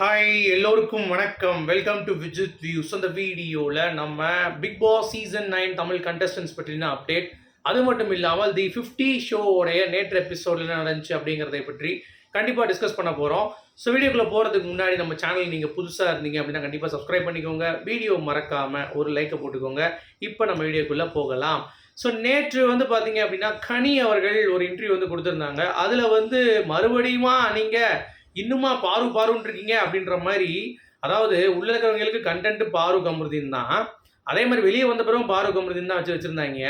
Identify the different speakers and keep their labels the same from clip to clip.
Speaker 1: Hi எல்லோருக்கும் வணக்கம். Welcome to Vijith views அந்த வீடியோவில் நம்ம Big Boss season nine Tamil contestants பற்றின அப்டேட் அது மட்டும் இல்லாமல் தி ஃபிஃப்டி ஷோவோடைய நேற்று எபிசோடில் என்ன நடந்துச்சு அப்படிங்கிறதை பற்றி கண்டிப்பாக டிஸ்கஸ் பண்ண போகிறோம் ஸோ வீடியோக்குள்ளே போகிறதுக்கு முன்னாடி நம்ம சேனல் நீங்கள் புதுசாக இருந்தீங்க அப்படின்னா கண்டிப்பாக சப்ஸ்கிரைப் பண்ணிக்கோங்க. வீடியோ மறக்காமல் ஒரு லைக்கை போட்டுக்கோங்க. இப்போ நம்ம வீடியோக்குள்ளே போகலாம். ஸோ நேற்று வந்து பார்த்தீங்க அப்படின்னா கனி அவர்கள் ஒரு இன்டர்வியூ வந்து கொடுத்துருந்தாங்க. அதில் வந்து மறுபடியுமா நீங்கள் இன்னுமா பாரு பாருன்னு இருக்கீங்க அப்படின்ற மாதிரி அதாவது உள்ள இருக்கிறவங்களுக்கு கண்டென்ட் பாரு கமருதீன் தான். அதே மாதிரி வெளியே வந்த பிறகு பாரு கமருதீன் தான் வச்சு வச்சுருந்தாங்க.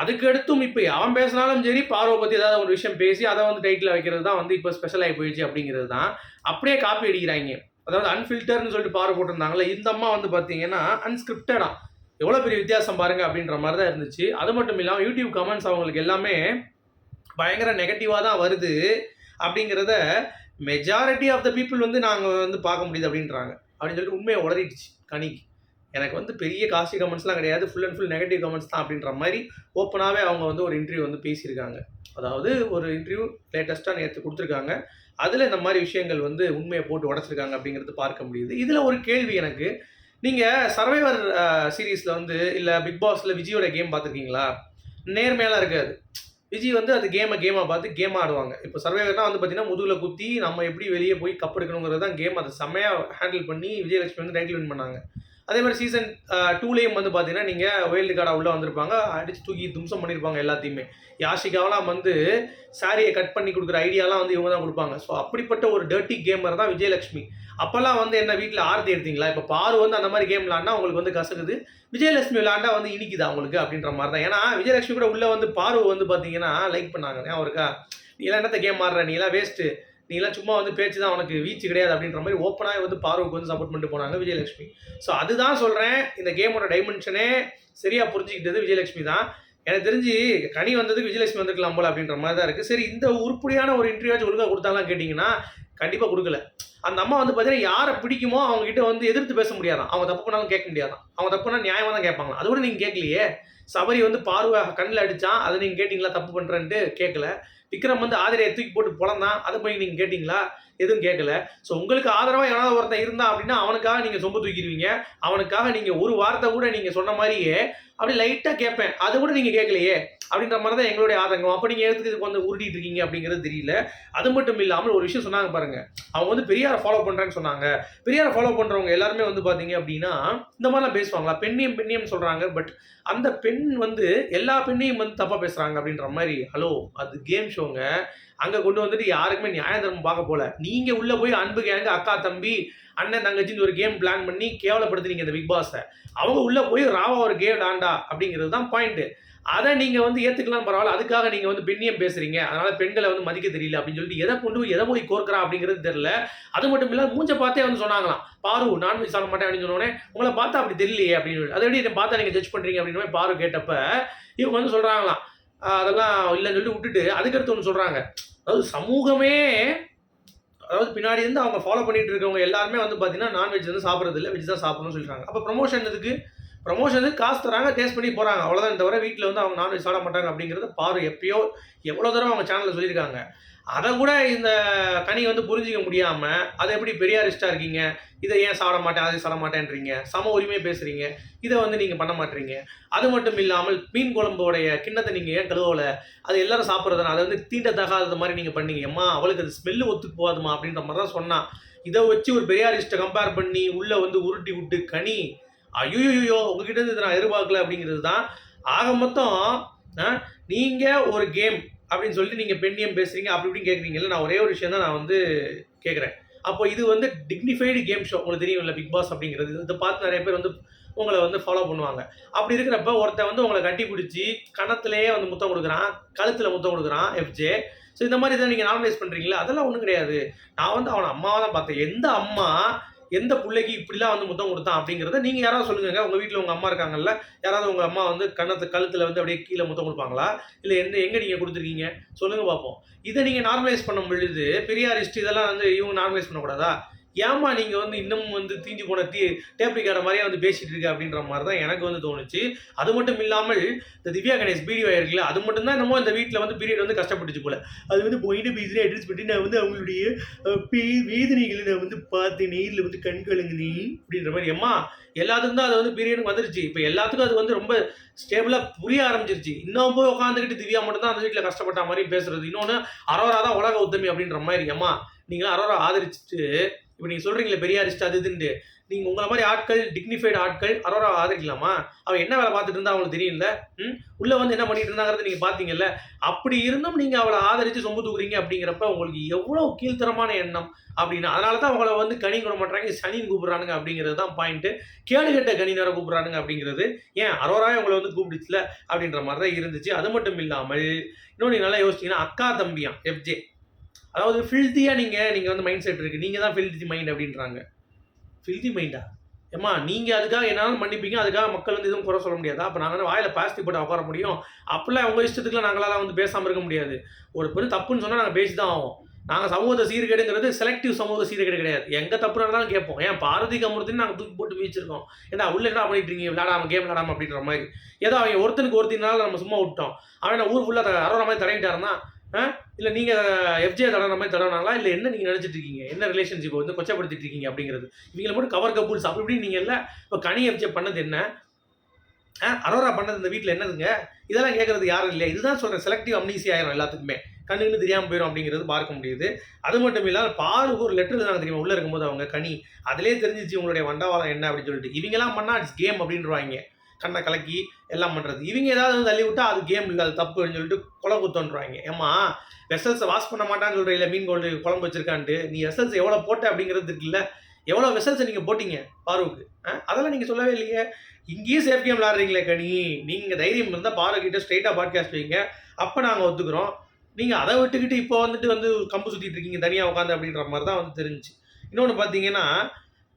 Speaker 1: அதுக்கடுத்தும் இப்போ அவன் பேசினாலும் சரி பார்வை பற்றி ஏதாவது ஒரு விஷயம் பேசி அதை வந்து டைட்டில் வைக்கிறது தான் வந்து இப்போ ஸ்பெஷல் ஆகி போயிடுச்சு அப்படிங்கிறது தான். அப்படியே காப்பி அடிக்கிறாங்க. அதாவது அன்ஃபில்டர்னு சொல்லிட்டு பார்வை போட்டிருந்தாங்களே இந்த அம்மா வந்து பார்த்தீங்கன்னா அன்ஸ்கிரிப்டடா எவ்வளோ பெரிய வித்தியாசம் பாருங்க அப்படின்ற மாதிரி தான் இருந்துச்சு. அது மட்டும் இல்லாமல் யூடியூப் கமெண்ட்ஸ் அவங்களுக்கு எல்லாமே பயங்கர நெகட்டிவாக தான் வருது அப்படிங்கிறத மெஜாரிட்டி ஆஃப் த பீப்புள் வந்து நாங்கள் வந்து பார்க்க முடியுது அப்படின்றாங்க. அப்படின்னு சொல்லிட்டு உண்மையை உளறிடுச்சு கணிக்கு. எனக்கு வந்து பெரிய காஸ்டி கமெண்ட்ஸ்லாம் கிடையாது. Full and full negative comments தான் அப்படின்ற மாதிரி ஓப்பனாகவே அவங்க வந்து ஒரு இன்டர்வியூ வந்து பேசியிருக்காங்க. அதாவது ஒரு இன்டர்வியூ லேட்டஸ்ட்டாக நேற்று கொடுத்துருக்காங்க. அதில் இந்த மாதிரி விஷயங்கள் வந்து உண்மையை போட்டு உடச்சிருக்காங்க அப்படிங்கிறது பார்க்க முடியுது. இதில் ஒரு கேள்வி எனக்கு. நீங்கள் சர்வைவர் சீரீஸில் வந்து இல்லை பிக் பாஸில் விஜயோட கேம் பார்த்துருக்கீங்களா? நேர்மையெல்லாம் இருக்காது. விஜய் வந்து அது கேமை கேமாக பார்த்து கேம் ஆடுவாங்க. இப்போ சர்வேகர்னால் வந்து பார்த்தீங்கன்னா முதுகில் குத்தி நம்ம எப்படி வெளியே போய் கப் எடுக்கணுங்கிறது தான் கேம் அதை செம்மையாக ஹேண்டில் பண்ணி விஜயலட்சுமி வந்து டைட்டில் வின் பண்ணாங்க. அதே மாதிரி சீசன் டூலேயும் வந்து பார்த்தீங்கன்னா நீங்கள் வைல்டு கார்டாக உள்ளே வந்திருப்பாங்க. அடிச்சு தூக்கி தும்சம் பண்ணியிருப்பாங்க எல்லாத்தையுமே. யாஷிகாவெலாம் வந்து சாரியை கட் பண்ணி கொடுக்குற ஐடியாலாம் வந்து இவங்க தான் கொடுப்பாங்க. ஸோ அப்படிப்பட்ட ஒரு டர்ட்டி கேமர் தான் விஜயலட்சுமி. அப்போல்லாம் வந்து என்ன வீட்டில் ஆரத்தி எடுத்தீங்களா? இப்போ பாரு வந்து அந்த மாதிரி கேம் விளாண்டா உங்களுக்கு வந்து கசகுது விஜயலட்சுமி விளாண்டா வந்து இனிக்குதா உங்களுக்கு அப்படின்ற மாதிரி தான். ஏன்னா விஜயலட்சுமி கூட உள்ளே வந்து பாரு வந்து பார்த்தீங்கன்னா லைக் பண்ணாங்க. அவருக்கா நீ எல்லாம் என்னத்த கேம் ஆடுற? நீ எல்லாம் வேஸ்ட்டு நீலாம் சும்மா வந்து பேச்சு தான் உனக்கு வீச்சு கிடையாது அப்படின்ற மாதிரி ஓப்பனாக வந்து பார்வுக்கு வந்து சப்போர்ட் பண்ணிட்டு போனாங்க விஜயலட்சுமி. ஸோ அதுதான் சொல்கிறேன் இந்த கேமோட டைமென்ஷனே சரியாக புரிஞ்சுக்கிட்டது விஜயலட்சுமி தான். எனக்கு தெரிஞ்சு கனி வந்ததுக்கு விஜயலட்சுமி வந்திருக்கலாம் போல அப்படின்ற மாதிரி தான் இருக்குது சரி இந்த உருப்படியான ஒரு இன்டர்வியூவாச்சும் ஒழுங்காக கொடுத்தாலாம் கேட்டிங்கன்னா கண்டிப்பாக கொடுக்கல. அந்த அம்மா வந்து பார்த்தீங்கன்னா யாரை பிடிக்குமோ அவங்ககிட்ட வந்து எதிர்த்து பேச முடியாதான். அவங்க தப்பு பண்ணாலும் கேட்க முடியாதான். அவங்க தப்புனா நியாயமாக தான் கேட்பாங்க அதோட நீங்கள் கேட்கலையே. சபரி வந்து பார்வை கண்ணில் அடித்தான் அதை நீங்கள் கேட்டிங்களா? தப்பு பண்ணுறேன்ட்டு கேட்கல. விக்ரம் வந்து ஆதரையை தூக்கி போட்டு பிறந்தான் அதை போய் நீங்கள் கேட்டிங்களா? எதுவும் கேட்கல. ஸோ உங்களுக்கு ஆதரவாக எவனாவது ஒருத்தன் இருந்தா அப்படின்னா அவனுக்காக நீங்கள் சொம்பு தூக்கிடுவீங்க. அவனுக்காக நீங்கள் ஒரு வார்த்தை கூட நீங்கள் சொன்ன மாதிரியே அப்படி லைட்டாக கேட்பேன். அது கூட நீங்கள் கேட்கலையே அப்படின்ற மாதிரி தான் எங்களுடைய ஆதங்கம். அப்போ நீங்கள் எடுத்துக்கு வந்து உருட்டிட்டு இருக்கீங்க அப்படிங்கிறது தெரியல. அது மட்டும் இல்லாமல் ஒரு விஷயம் சொன்னாங்க பாருங்க. அவங்க வந்து பெரியாரை ஃபாலோ பண்ணுறேன்னு சொன்னாங்க. பெரியாரை ஃபாலோ பண்ணுறவங்க எல்லாருமே வந்து பார்த்தீங்க அப்படின்னா இந்த மாதிரிலாம் பேசுவாங்களா? பெண்ணியம் பெண்ணியம் சொல்கிறாங்க பட் அந்த பெண் பெண் வந்து எல்லா பெண்ணையும் வந்து தப்பாக பேசுகிறாங்க அப்படின்ற மாதிரி ஹலோ அது கேம் ஷோங்க அங்கே கொண்டு வந்துட்டு யாருக்குமே நியாய தர்மம் பார்க்க போல. நீங்கள் உள்ளே போய் அன்பு கேங்க அக்கா தம்பி அண்ணன் தங்கச்சின்னு ஒரு கேம் பிளான் பண்ணி கேவலப்படுத்துனீங்க இந்த பிக் பாஸை. அவங்க உள்ளே போய் ராவா ஒரு கேம் ஆண்டா அப்படிங்கிறது தான் பாயிண்ட்டு அதை நீங்கள் வந்து ஏற்றுக்கலாம் பரவாயில்ல. அதுக்காக நீங்கள் வந்து பெண்ணியம் பேசுகிறீங்க அதனால் பெண்களை வந்து மதிக்க தெரியல அப்படின்னு சொல்லிட்டு எதை கொண்டு போய் எதை போய் கோர்க்குறா அப்படிங்கிறது தெரியல. அது மட்டும் இல்லை மூஞ்ச பார்த்தே வந்து சொன்னாங்களாம். பாரு நான்வெஜ் சாப்பிட மாட்டேன் அப்படின்னு சொன்னோடனே உங்களை பார்த்தா அப்படி தெரியலையே அப்படின்னு சொல்லி அதை எப்படி பார்த்தா நீங்கள் ஜட்ஜ் பண்ணுறீங்க அப்படின்னு பாரு கேட்டப்ப இவங்க வந்து சொல்கிறாங்களாம் அதெல்லாம் இல்லைன்னு சொல்லி விட்டுட்டு அதுக்கடுத்து ஒன்று சொல்கிறாங்க அதாவது சமூகமே அதாவது பின்னாடி இருந்து அவங்க ஃபாலோ பண்ணிட்டு இருக்கவங்க எல்லாருமே வந்து பார்த்தீங்கன்னா நான்வெஜ் வந்து சாப்பிட்றது இல்லை வெஜ் தான் சாப்பிடணும்னு சொல்லிட்டாங்க. அப்போ ப்ரொமோஷன் இதுக்கு ப்ரொமோஷனுக்கு காசு தராங்க டேஸ்ட் பண்ணி போகிறாங்க அவ்வளோதான் தவிர வீட்டில் வந்து அவங்க நான்வெஜ் சாப்பிட மாட்டாங்க அப்படிங்கிறத பாரு. எப்பயோ எவ்வளோ தூரம் அவங்க சேனலில் சொல்லியிருக்காங்க. அதை கூட இந்த கனி வந்து புரிஞ்சிக்க முடியாமல் அதை எப்படி பெரியாரிஸ்டாக இருக்கீங்க? இதை ஏன் சாப்பிட மாட்டேன்? அதை சாப்பிட மாட்டேன்றீங்க? சம உரிமை பேசுகிறீங்க இதை வந்து நீங்கள் பண்ண மாட்டீங்க. அது மட்டும் இல்லாமல் மீன் குழம்போடைய கிண்ணத்தை நீங்கள் ஏன் கழுவலை? அது எல்லாரும் சாப்பிட்றதுனா அதை வந்து தீண்டத்தகாதது மாதிரி நீங்கள் பண்ணீங்க. அம்மா அவளுக்கு அது ஸ்மெல்லு ஒத்துக்கு போகாதுமா அப்படின்ற மாதிரி தான் சொன்னான் இதை வச்சு ஒரு பெரியாரிஸ்ட்டை கம்பேர் பண்ணி உள்ளே வந்து உருட்டி விட்டு கனி ஐயோயோயோ உங்ககிட்ட இருந்து இதை நான் எதிர்பார்க்கல அப்படிங்கிறது தான். ஆக மொத்தம் நீங்கள் ஒரு கேம் அப்படின்னு சொல்லிட்டு நீங்கள் பெண்ணியம் பேசுகிறீங்க அப்படி இப்படின்னு கேட்குறீங்கல்ல நான் ஒரே ஒரு விஷயம் தான் நான் வந்து கேட்குறேன் அப்போ இது வந்து டிக்னிஃபைடு கேம் ஷோ உங்களுக்கு தெரியும் இல்லை பிக் பாஸ் அப்படிங்கிறது. இதை பார்த்து நிறைய பேர் வந்து உங்களை வந்து ஃபாலோ பண்ணுவாங்க. அப்படி இருக்கிறப்ப ஒருத்தன் வந்து உங்களை கட்டி பிடிச்சி கணத்துலேயே வந்து முத்தம் கொடுக்குறான் கழுத்தில் முத்தம் கொடுக்குறான் எஃப்ஜே ஸோ இந்த மாதிரி இதை நீங்கள் நார்மலைஸ் பண்ணுறீங்களா அதெல்லாம் ஒன்றும் கிடையாது. நான் வந்து அவனை அம்மாவை தான் பார்த்தேன். எந்த அம்மா எந்த பிள்ளைக்கு இப்படிலாம் வந்து முத்தம் கொடுத்தான் அப்படிங்கிறத நீங்கள் யாராவது சொல்லுங்க உங்கள் வீட்டில் உங்கள் அம்மா இருக்காங்கல்ல யாராவது உங்கள் அம்மா வந்து கண்ணத்து கழுத்தில் வந்து அப்படியே கீழே முத்தம் கொடுப்பாங்களா? இல்லை எந்த எங்கே நீங்கள் கொடுத்துருக்கீங்க? சொல்லுங்கள் பார்ப்போம் இதை நீங்கள் நார்மலைஸ் பண்ண பொழுது பெரியார் ஹிஸ்ட்ரி இதெல்லாம் வந்து இவங்க நார்மலைஸ் பண்ணக்கூடாதா? ஏமா நீங்கள் வந்து இன்னும் வந்து தீஞ்சு போன தீ டேப்ரிக்கார மாதிரியே வந்து பேசிட்டு இருக்க அப்படின்ற மாதிரி தான் எனக்கு வந்து தோணுச்சு. அது மட்டும் இல்லாமல் இந்த திவ்யா கணேஷ் வீடியோ இருக்குல்ல அது மட்டும் தான் என்னமோ இந்த வீட்டில் வந்து பீரியட் வந்து கஷ்டப்பட்டுச்சு போல. அது வந்து போயிட்டு பேசுகிறேன் அட்ரஸ் பண்ணி நான் வந்து அவங்களுடைய பே- வேதனைகளை நான் வந்து பார்த்து நேரில் வந்து கண் கலங்குனே அப்படின்ற மாதிரி. அம்மா எல்லாத்துக்கும் தான் அது வந்து பீரியடுக்கு வந்துருச்சு. இப்போ எல்லாத்துக்கும் அது வந்து ரொம்ப ஸ்டேபிளாக புரிய ஆரம்பிச்சிருச்சு. இன்னும் போய் உட்காந்துக்கிட்டு திவ்யா மட்டும் தான் அந்த வீட்டில் கஷ்டப்பட்ட மாதிரி பேசுறது. இன்னொன்று அரோரா தான் உலக உத்தமி அப்படின்ற மாதிரி. அம்மா நீங்களும் அரோரா ஆதரிச்சுட்டு இப்போ நீங்கள் சொல்கிறீங்களே பெரியாரிஸ்ட் அது இதுன்ட்டு நீங்கள் உங்களை மாதிரி ஆட்கள் டிக்னிஃபைடு ஆட்கள் அரோரா ஆதரிக்கலாமா? அவன் என்ன வேலை பார்த்துட்டு இருந்தா அவங்களுக்கு தெரியல ம்? உள்ளே வந்து என்ன பண்ணிட்டு இருந்தாங்கிறது நீங்கள் பார்த்தீங்கல்ல அப்படி இருந்தும் நீங்கள் அவளை ஆதரித்து சொம்பு தூக்குறீங்க அப்படிங்கிறப்ப உங்களுக்கு எவ்வளோ கீழ்த்தரமான எண்ணம் அப்படின்னு. அதனால தான் அவங்கள வந்து கனி கூட மாட்டாங்க சனின்னு கூப்பிட்றானுங்க அப்படிங்கிறது தான் பாயிண்ட்டு கேடு கெட்ட கனி நேரம் கூப்பிட்றானுங்க அப்படிங்கிறது. ஏன்? அரோராவே உங்களை வந்து கூப்பிடுச்சுல அப்படின்ற மாதிரி தான் இருந்துச்சு. அது மட்டும் இல்லாமல் இன்னொன்று நீங்க நல்லா யோசிச்சிங்கன்னா அக்கா தம்பியான் எஃப்ஜே அதாவது ஃபில்தியாக நீங்கள் நீங்கள் வந்து மைண்ட் செட் இருக்குது நீங்கள் தான் ஃபில்தி மைண்ட் அப்படின்றாங்க. ஃபில்தி மைண்டா ஏம்மா நீங்கள் அதுக்காக என்னாலும் மன்னிப்பீங்க அதுக்காக மக்கள் வந்து எதுவும் குறை சொல்ல முடியாதா? அப்போ நாங்கள் வந்து வாயில் பிளாஸ்டிக் போட்டு உட்கார முடியும். அப்போல்லாம் உங்கள் இஷ்டத்துக்குலாம் நாங்களால் வந்து பேசாமல் இருக்க முடியாது. ஒரு பெரும் தப்புன்னு சொன்னால் நாங்கள் பேசி தான் ஆகும் நாங்கள் சமூக சீர்கேடுங்கிறது செலக்டிவ் சமூக சீர்கேடு கிடையாது. எங்கள் தப்பு நடந்தாலும் கேட்போம். ஏன் பாரதி கமுருத்தின்னு நாங்கள் தூக்கி போட்டு வீச்சிருக்கோம். ஏன்னா உள்ள என்ன பண்ணிட்டு இருக்கீங்க விளையாடாம கேம் விளையாடாம அப்படின்ற மாதிரி. ஏதோ அவங்க ஒருத்தனுக்கு ஒருத்தினால நம்ம சும்மா விட்டோம். அவன் ஊர் ஃபுல்லாக அரோர மாதிரி தடவிட்டாருன்னா இல்லை நீங்கள் எஃப்ஜே தடவுற மாதிரி தடவினாங்களா? இல்லை என்ன நீங்கள் நினச்சிட்டு இருக்கீங்க? என்ன ரிலேஷன்ஷிப் வந்து கொச்சப்படுத்திட்டு இருக்கீங்க அப்படிங்கிறது. இவங்களை மட்டும் கவர் கபூல்ஸ் அப்படி நீங்கள் இல்லை இப்போ கனி எஃப்ஜே பண்ணது என்ன? ஆ? அரோரா பண்ணது இந்த வீட்டில் என்னதுங்க? இதெல்லாம் கேட்குறது யாரும் இல்லை இதுதான் சொல்கிறேன் செலக்டிவ் அம்னீசி ஆயிரும் எல்லாத்துக்குமே. கண்ணுன்னு தெரியாமல் போயிடும் அப்படிங்கிறது பார்க்க முடியுது. அது மட்டும் இல்லாமல் பாருக்கு ஒரு லெட்டர் எழுதாங்க தெரியுமா? உள்ளே இருக்கும்போது அவங்க கனி. அதிலே தெரிஞ்சிச்சு உங்களுடைய வண்டவாளம் என்ன அப்படின்னு சொல்லிட்டு. இவங்கெல்லாம் பண்ணால் இட்ஸ் கேம் அப்படின்றவாங்க. கண்ணை கலக்கி எல்லாம் பண்ணுறது இவங்க ஏதாவது தள்ளி விட்டால் அது கேம் இல்லை அது தப்புன்னு சொல்லிட்டு கொலை குத்தோன்றாங்க ஏம்மா வெசல்ஸை வாஷ் பண்ண மாட்டான்னு சொல்கிற இல்லை மீன் கொண்டு குழம்பு வச்சிருக்கான்ட்டு. நீ வெசல்ஸ் எவ்வளோ போட்ட அப்படிங்கிறது இருக்குல்ல எவ்வளோ வெசல்ஸை நீங்கள் போட்டீங்க பாருவுக்கு. அதெல்லாம் நீங்கள் சொல்லவே இல்லையே. இங்கேயும் சேஃப் கேம் விளாட்றீங்களே கனி. நீங்கள் தைரியம் இருந்தால் பாருக்கிட்ட ஸ்ட்ரைட்டாக பாட்காஸ்ட் வைங்க. அப்போ நாங்கள் ஒத்துக்கிறோம். நீங்கள் அதை விட்டுக்கிட்டு இப்போ வந்துட்டு வந்து கம்பு சுற்றிட்டு இருக்கீங்க தனியாக உட்காந்து அப்படின்ற மாதிரி தான் வந்து தெரிஞ்சு இன்னொன்று பார்த்தீங்கன்னா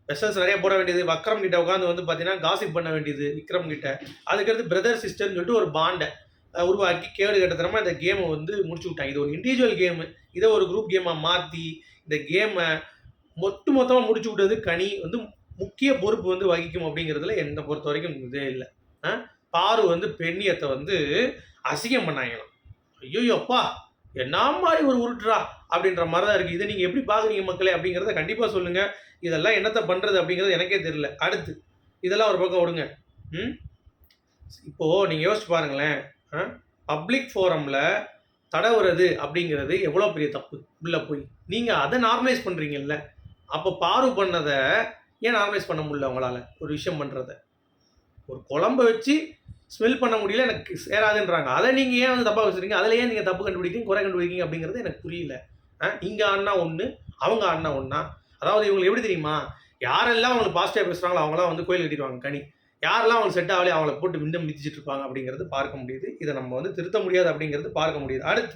Speaker 1: வெசல்ஸ் நிறைய போட வேண்டியது. வக்ரம் கிட்ட உட்காந்து வந்து பார்த்தீங்கன்னா காசிப் பண்ண வேண்டியது விக்ரம் கிட்ட. அதுக்கடுத்து பிரதர் சிஸ்டர்னு சொல்லிட்டு ஒரு பாண்டை உருவாக்கி கேடு கட்டத்தனமாக இந்த கேமை வந்து முடிச்சு விட்டாங்க. இது ஒரு இண்டிவிஜுவல் கேமு இதை ஒரு குரூப் கேமாக மாற்றி இந்த கேமை மொத்த மொத்தமாக முடிச்சு விட்டது கனி வந்து முக்கிய பொறுப்பு வந்து வகிக்கும் அப்படிங்கிறதுல என்னை பொறுத்த வரைக்கும் இதே இல்லை. ஆ? பாரு வந்து பெண்ணியத்தை வந்து அசிங்கம் பண்ணாங்களாம். ஐயோ அப்பா என்ன மாதிரி ஒரு உருட்டுறா? அப்படின்ற மாதிரி தான் இருக்குது இதை நீங்கள் எப்படி பார்க்குறீங்க மக்களே அப்படிங்கிறத கண்டிப்பாக சொல்லுங்கள் இதெல்லாம் என்னத்தை பண்ணுறது அப்படிங்கிறது எனக்கே தெரியல. அடுத்து இதெல்லாம் ஒரு பக்கம் விடுங்க. ம்? இப்போது நீங்கள் யோசிச்சு பாருங்களேன். பப்ளிக் ஃபோரமில் தடவுறது அப்படிங்கிறது எவ்வளோ பெரிய தப்பு? உள்ளே போய். நீங்கள் அதை நார்மலைஸ் பண்ணுறீங்கல்ல அப்போ பாரு பண்ணதை ஏன் நார்மலைஸ் பண்ண முடியல உங்களால்? ஒரு விஷயம் பண்ணுறத ஒரு குழம்ப வச்சு ஸ்மெல் பண்ண முடியல எனக்கு சேராதுன்றாங்க. அதை நீங்கள் ஏன் வந்து தப்பாக வச்சுருக்கீங்க? அதில் ஏன் நீங்கள் தப்பு கண்டுபிடிக்கிங்க குறை கண்டுபிடிக்கீங்க அப்படிங்கிறது எனக்கு புரியல. இங்கே அண்ணா ஒன்று அவங்க அண்ணா ஒன்றா அதாவது இவங்களுக்கு எப்படி தெரியுமா? யாரெல்லாம் அவங்களுக்கு பாசிட்டிவாக பேசுகிறாங்களோ அவங்களாம் வந்து கோயில் கட்டிடுவாங்க கனி. யாரெல்லாம் அவங்களுக்கு செட் ஆகலையோ அவங்கள போட்டு மிந்தம் மிதிச்சிட்டு இருப்பாங்க அப்படிங்கிறது பார்க்க முடியுது. இதை நம்ம வந்து திருத்த முடியாது அப்படிங்கிறது பார்க்க முடியுது. அடுத்து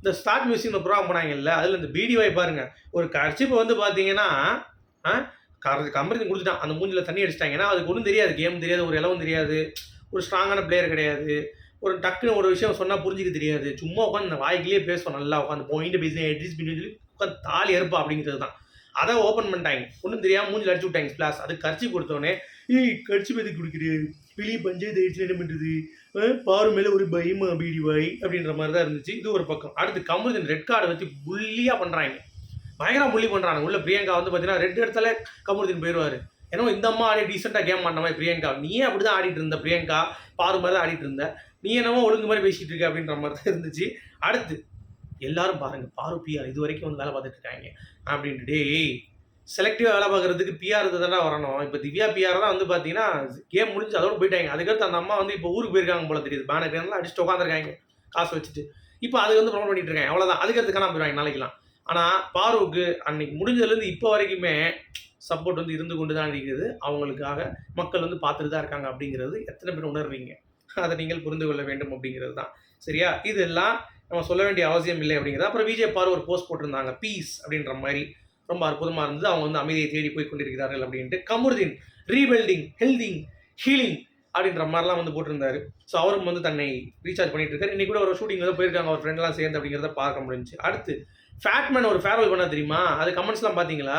Speaker 1: இந்த ஸ்டார்ட் மியூசியம் ப்ரோக்ராம் போனாங்கல்ல அதில் இந்த பிடிவாய் பாருங்கள் ஒரு கட்சிப்பை வந்து பார்த்தீங்கன்னா கம்பரத்தி கொடுத்துட்டான். அந்த மூஞ்சில் தண்ணி அடிச்சிட்டாங்க ஏன்னா அதுக்கு ஒன்றும் தெரியாது. கேம் தெரியாது ஒரு இலவும் தெரியாது. ஒரு ஸ்ட்ராங்கான பிளேயர் கிடையாது. ஒரு டக்குன்னு ஒரு விஷயம் சொன்னால் புரிஞ்சுக்க தெரியாது. சும்மா உட்காந்து இந்த வாய்க்கிலேயே பேசுவோம் நல்லா உட்காந்து பாயிண்ட் பேசி எட்ரிஸ் பண்ணி சொல்லி உட்காந்து தாலி அறுப்பா அப்படிங்கிறது தான். அதை ஓப்பன் பண்ணிட்டாங்க. ஒன்றும் தெரியாமல் மூஞ்சில் அடிச்சு விட்டாங்க ஸ்பிளாஸ் அது கரிச்சி கொடுத்தோடனே ஏய் கடிச்சு பற்றி குடிக்கிறது வெளியே பஞ்சாயத்து ஆயிடுச்சு என்ன பண்ணுறது பாரு மேலே ஒரு பயமா பீடி வாய் அப்படின்ற மாதிரி தான் இருந்துச்சு. இது ஒரு பக்கம். அடுத்து கமலுதன் ரெட் கார்டை வச்சு புள்ளியாக பண்ணுறாங்க பயங்கரம் புள்ளி பண்ணுறாங்க உள்ள பிரியங்கா வந்து பார்த்தீங்கன்னா ரெட் இடத்துல கமருதீன் போயிடுவார் ஏன்னா இந்த அம்மா ஆடி டீசெண்டாக கேம் பண்ண மாதிரி பிரியங்கா. நீ அப்படி தான் ஆடிட்டு இருந்த பிரியங்கா? பாரு மாதிரி தான் ஆடிட்டு இருந்த. நீ என்னமோ ஒழுங்கு மாதிரி பேசிட்டு இருக்க அப்படின்ற மாதிரி தான் இருந்துச்சு. அடுத்து எல்லாரும் பாருங்க பாரு பிஆர் இது வரைக்கும் வந்து வேலை பார்த்துட்டு இருக்காங்க. அப்படின்ட்டு டேய் செலக்டிவாக வேலை பார்க்குறதுக்கு பிஆர் தானே வரணும். இப்போ திவ்யா பிஆர் தான் வந்து பார்த்தீங்கன்னா கேம் முடிஞ்சு அதோட போயிட்டாங்க. அதுக்கடுத்து அந்த அம்மா வந்து இப்போ ஊருக்கு போயிருக்காங்க போல தெரியுது. பேனர் கேம்லாம் அடிச்சுட்டு உட்காந்துருக்காங்க காசு வச்சுட்டு. இப்போ அது வந்து ப்ரொமோட் பண்ணிட்டு இருக்காங்க. அவ்வளோதான் அதுக்கடுத்து நான் போயிருவாங்க நாளைக்கெல்லாம். ஆனால் பாருவுக்கு அன்னைக்கு முடிஞ்சதுலேருந்து இப்போ வரைக்குமே சப்போர்ட் வந்து இருந்து கொண்டு தான் இருக்குது. அவங்களுக்காக மக்கள் வந்து பார்த்துட்டு தான் இருக்காங்க அப்படிங்கிறது எத்தனை பேர் உணர்றீங்க? அதை நீங்கள் புரிந்து கொள்ள வேண்டும் அப்படிங்கிறது தான். சரியா? இதெல்லாம் நம்ம சொல்ல வேண்டிய அவசியம் இல்லை அப்படிங்கிறது. அப்புறம் விஜய் பார் ஒரு போஸ்ட் போட்டிருந்தாங்க. பீஸ் அப்படின்ற மாதிரி. ரொம்ப அற்புதமாக இருந்தது. அவங்க வந்து அமைதியை தேடி போய் கொண்டிருக்கிறார்கள் அப்படின்ட்டு. கமருதீன் ரீபில்டிங் ஹெல்திங் ஹீலிங் அப்படின்ற மாதிரிலாம் வந்து போட்டிருந்தாரு. ஸோ அவரும் வந்து தன்னை ரீசார்ஜ் பண்ணிட்டு இருக்காரு. இன்னைக்கு கூட ஒரு ஷூட்டிங் வந்து போயிருக்காங்க. அவர் ஃப்ரெண்ட்லாம் சேர்ந்து அப்படிங்கிறத பார்க்க முடிஞ்சுச்சு அடுத்து ஃபேட்மேன் ஒரு ஃபேர்வெல் பண்ண தெரியுமா? அது கமெண்ட்ஸ்லாம் பார்த்தீங்களா?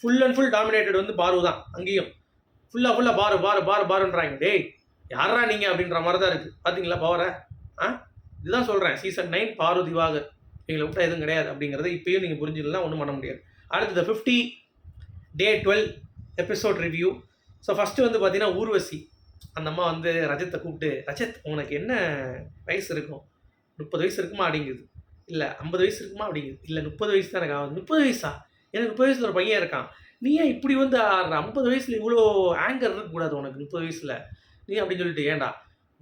Speaker 1: ஃபுல் அண்ட் ஃபுல் டாமினேட்டட் வந்து பாரு தான். அங்கேயும். ஃபுல்லாக ஃபுல்லாக பாரு பாரு பாரு பாருன்றாங்க. டேய் யாரா நீங்கள் அப்படின்ற மாதிரி தான் இருக்குது பார்த்தீங்களா பவரை? ஆ? இதுதான் சொல்கிறேன் சீசன் நைன் பார்வதி வாகர் எங்களை விட்டா எதுவும் கிடையாது அப்படிங்கிறத இப்பயும் நீங்கள் புரிஞ்சுக்கலாம் ஒன்றும் பண்ண முடியாது. அடுத்தது fifty day twelve episode review so first வந்து பார்த்தீங்கன்னா ஊர்வசி. அந்த அம்மா வந்து ரஜத்தை கூப்பிட்டு ரஜத் உனக்கு என்ன வயசு இருக்கும்? முப்பது வயசு இருக்குமா? அப்படிங்குது. இல்லை ஐம்பது வயசு இருக்குமா? அப்படிங்குது. இல்லை முப்பது வயசு தான் எனக்கு ஆகுது. முப்பது வயசா? எனக்கு முப்பது வயசில் ஒரு பையன் இருக்கான். நீ ஏன் இப்படி வந்து ஐம்பது வயசில் இவ்வளோ ஆங்கர் இருக்கக்கூடாது உனக்கு முப்பது வயசில். நீ அப்படின்னு சொல்லிட்டு ஏன்டா?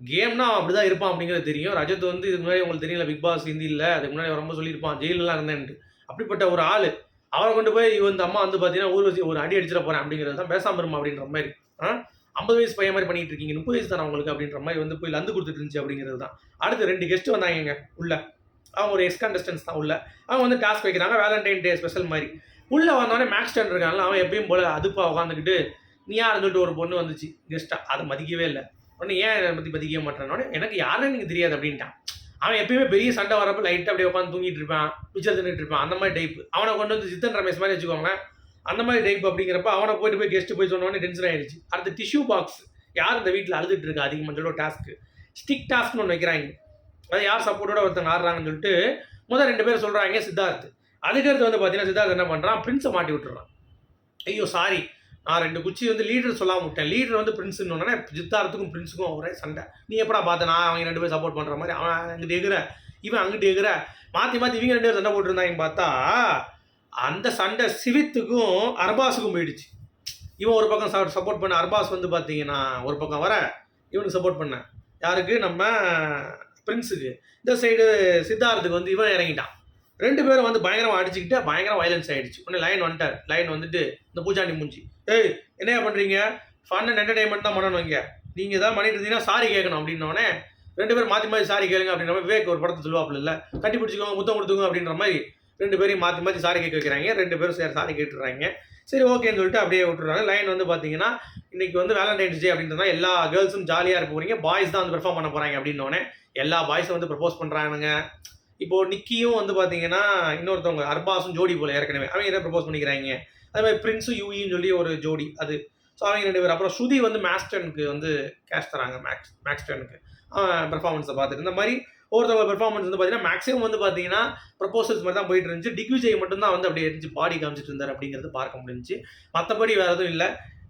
Speaker 1: கேம்னா அப்படி தான் இருப்பான் அப்படிங்கிறது தெரியும். ரஜத் வந்து இதுக்கு முன்னாடி உங்களுக்கு தெரியல பிக் பாஸ் ஹிந்தியில் அதுக்கு முன்னாடி ரொம்ப சொல்லியிருப்பான் ஜெயிலெலாம் இருந்தேன்ட்டு. அப்படிப்பட்ட ஒரு ஆள். அவரை கொண்டு போய் இவன் அம்மா வந்து பார்த்தீங்கன்னா ஊர்வசி ஒரு அடி அடிச்சிட போகிறேன் அப்படிங்கிறது தான் பேசாமல் இருமா அப்படின்ற மாதிரி. ஆ? ஐம்பது வயசு பையன் மாதிரி பண்ணிட்டு இருக்கீங்க. முப்பது வயசு தானே உங்களுக்கு அப்படின்ற மாதிரி வந்து போய் லந்து கொடுத்துட்டு இருந்துச்சு அப்படிங்கிறது தான். அடுத்து ரெண்டு கெஸ்ட் வந்தாங்க உள்ள. அவங்க ஒரு எக்ஸ் கண்டஸ்டன்ஸ் தான் உள்ள. அவங்க வந்து டாஸ்க் வைக்கிறாங்க வேலண்டைன் டே ஸ்பெஷல் மாதிரி. உள்ள வந்தோடனே மேக்ஸ் ஸ்டாண்ட் இருக்காங்களா அவன் எப்பயும் போல அதுப்பா உட்காந்துக்கிட்டு நீயா யாருன்னு சொல்லிட்டு ஒரு பொண்ணு வந்துச்சு கெஸ்ட்டாக அதை மதிக்கவே இல்லை. உடனே ஏன் என்னை பற்றி மதிக்க மாட்டேனோட எனக்கு யாருன்னு எனக்கு தெரியாது அப்படின்ட்டான். அவன் எப்பயுமே பெரிய சண்டை வரப்போ லைட்டாக அப்படியே உட்காந்து தூங்கிட்டு இருப்பான் பிச்சர் தின்னுட்டு இருப்பான் அந்த மாதிரி டைப் அவனை கொண்டு வந்து சித்தன் ரமேஷ் மாதிரி வச்சுக்கோங்களேன். அந்த மாதிரி டைப் அப்படிங்கிறப்ப அவனை போயிட்டு போய் கெஸ்ட்டு போய் சொன்னோடனே டென்ஷன் ஆயிடுச்சு. அடுத்து டிஷ்யூ பாக்ஸ் யார் இந்த வீட்டில் அழுதுட்டு இருக்கா? அதிகமாக சொல்லி டாஸ்க்கு ஸ்டிக் டாஸ்க்னு ஒன்று வைக்கிறாங்க. அதை யார் சப்போர்ட்டோட ஒருத்தங்க ஆடுறாங்கன்னு சொல்லிட்டு முதல் ரெண்டு பேர் சொல்கிறாங்க சித்தார்த். அதுக்கடுத்து வந்து பார்த்தீங்கன்னா சித்தார்த் என்ன பண்ணுறான் பிரின்ஸை மாட்டி விட்டுறான் ஐயோ சாரி நான் ரெண்டு குச்சி வந்து லீடர் சொல்லாம விட்டேன். லீடர் வந்து பிரின்ஸ்னு உடனே சித்தார்த்துக்கும் பிரின்ஸுக்கும் ஒரே சண்டை. நீ எப்படா பார்த்த? நான் அவங்க ரெண்டு பேரும் சப்போர்ட் பண்ணுற மாதிரி அவன் அங்கிட்டு எகுற. இவன் அங்கிட்டு எகுற. மாற்றி மாற்றி இவங்க ரெண்டு பேரும் சண்டை போட்டுருந்தாங்க பார்த்தா அந்த சண்டை சிவித்துக்கும் அர்பாஸுக்கும் போயிடுச்சு. இவன் ஒரு பக்கம் சப்போர்ட் பண்ண அர்பாஸ் வந்து பார்த்தீங்கன்னா ஒரு பக்கம் வர இவனுக்கு சப்போர்ட் பண்ண. யாருக்கு? நம்ம பிரின்ஸுக்கு இந்த சைடு சித்தார்த்துக்கு வந்து இவன் இறங்கிட்டான். ரெண்டு பேரும் வந்து பயங்கரமாக அடிச்சுக்கிட்டு பயங்கரம் வயலன்ஸ் ஆயிடுச்சு. உடனே லைன் வந்துட்டார். லைன் வந்துட்டு இந்த பூஜாண்டி மூஞ்சி. ஏய் என்னையா பண்ணுறீங்க ஃபன் அண்ட் என்டர்டைன்மெண்ட் தான் பண்ணணும் இங்கே. நீங்கள் தான் பண்ணிட்டு இருந்தீங்கன்னா சாரி கேட்கணும். அப்படின்னோடனே ரெண்டு பேரும் மாற்றி மாற்றி சாரி கேளுங்க. அப்படின்ற மாதிரி விவேக் ஒரு படத்தை சொல்லுவாப்புல இல்லை. கட்டி பிடிச்சிக்கோங்க முத்தம் கொடுத்துங்க அப்படின்ற மாதிரி ரெண்டு பேரையும் மாற்றி மாற்றி சாரி கேட்க வைக்கிறாங்க. ரெண்டு பேரும் சரி சாரி கேட்டுறாங்க சரி ஓகேன்னு சொல்லிட்டு அப்படியே விட்டுறாங்க லைன் வந்து பார்த்தீங்கன்னா இன்னைக்கு வந்து வேலண்டைன்ஸ் டே அப்படின்றதா எல்லா கேர்ள்ஸும் ஜாலியாக இருக்க போகிறீங்க பாய்ஸ் தான் வந்து பெர்ஃபார்ம் பண்ண போகிறாங்க அப்படின்னோடனே எல்லா பாய்ஸும் வந்து ப்ரப்போஸ் பண்ணுறானுங்க இப்போ நிக்கியும் வந்து பார்த்தீங்கன்னா இன்னொருத்தவங்க அர்பாஸும் ஜோடி போல ஏற்கனவே. அவங்க என்ன ப்ரப்போஸ் பண்ணிக்கிறாங்க? அதே மாதிரி பிரின்ஸும் யூஇன்னு சொல்லி ஒரு ஜோடி. அது. ஸோ அவங்க ரெண்டு பேர் அப்புறம் ஸ்ருதி வந்து மேக்ஸ்டனுக்கு வந்து கேஷ் தராங்க. மேக்ஸ் மேக்ஸ்டனுக்கு பெர்ஃபார்மன்ஸை பார்த்துட்டு. இந்த மாதிரி ஒருத்தவங்க பெர்ஃபார்மன்ஸ் வந்து பார்த்தீங்கன்னா மேக்ஸிமம் வந்து பார்த்தீங்கன்னா ப்ரப்போசல்ஸ் மாதிரி தான் போயிட்டு இருந்துச்சு. டிக்விஜய் மட்டும்தான் வந்து அப்படியே இருந்துச்சு. பாடி காமிச்சிட்டு இருந்தார் அப்படிங்கிறது பார்க்க முடிஞ்சிச்சு. மற்றபடி வேறு எதுவும் இல்லை.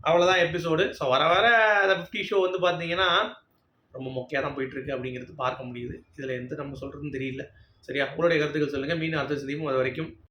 Speaker 1: அவ்வளோதான் எபிசோடு ஸோ வர வர அந்த ஃபிஃப்டி ஷோ வந்து பார்த்தீங்கன்னா ரொம்ப மொக்கையாக தான் போயிட்டுருக்கு அப்படிங்கிறது பார்க்க முடியுது. இதில் எந்த நம்ம சொல்கிறதுன்னு தெரியல. சரியா? உங்களுடைய கருத்துக்கள் சொல்லுங்கள் மீன் அடுத்த சந்திப்போம் அது வரைக்கும்